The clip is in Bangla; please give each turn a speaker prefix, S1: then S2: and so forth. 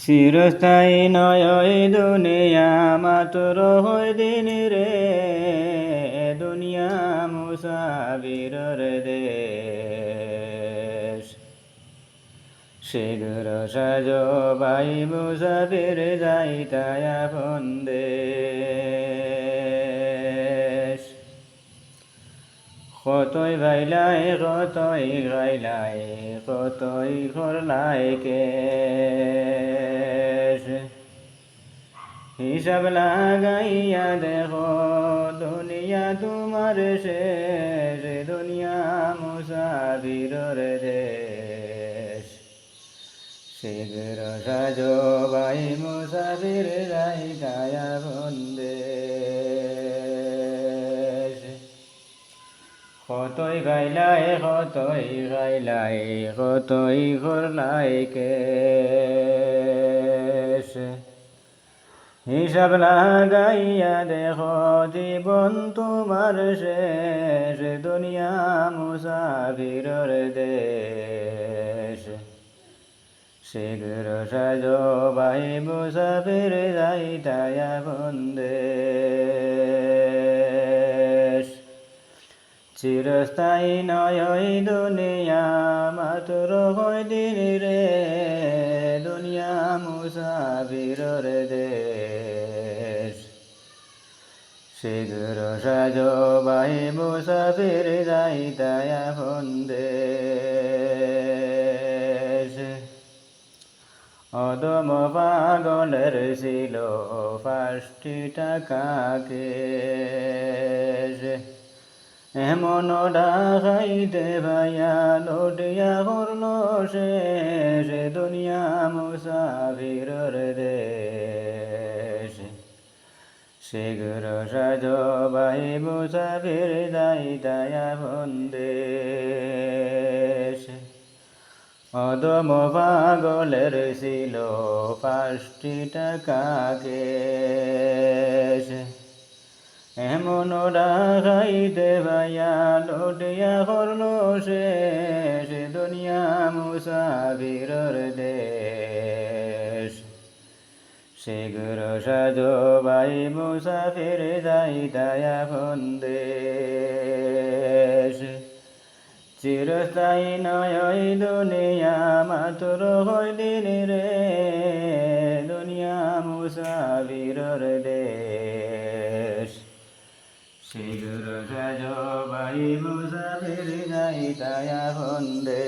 S1: চিরস্থায়ী নয় দুনিয়া মাতর হয় দিন রে, দুনিয়া মুসাবির রে শীঘ্র সাজ বাই মুসাফির যাই আপন কতই গাইলাই কতই গাইলাই কতই করলাই কেশ। হিসাব লাগাইয়া দেখো, দুনিয়া তোমার শেষ, দুনিয়া মুসাফিরর দেশ। শীঘ্র সাজো বাই মুসাফির যাই কায়া বন্দেশ কতই গাইলাই কতই গাইলাই কতই করলাই কেশ। হিসাব লাগাইয়া দেখো, জীবন তোমার শেষ, দুনিয়া মুসাফিরর দেশ। শীঘ্র সাজো বাই মুসাফির যাই তায়া বন্দেশ চিরস্থায়ী নয় দুনিয়া, মাতুর দিন রে? দুনিয়া মুসাফিরর দেশ। শীঘ্র সাজো বাই মুসাফির যাই তায়া বন্দেশ অদম পাগলের ছিল পাঁচটি টাকা কেশ। এমন ডাকাইতে ভাইয়া লোটিয়া করল শেষ দুনিয়া মুসাফিরর দেশ। শীঘ্র সাজ বাই মুসাফির যাই তায়া বন্দেশ। অদম পাগলের ছিল পাঁচটি টাকা কেশ। এমন ডাকাইতে ভাইয়া লোটিয়া করল শেষ দুনিয়া মুসাফিরর দেশ। শীঘ্র সাজো বাই মুসাফির যাই তায়া বন্দেশ চিরস্থায়ী নয় দুনিয়া, মাতুর হয় রে দুনিয়া মুসাফিরর দেশ। সিঁদুর সাজবাই মুসাফির যাই তায়া হন্দে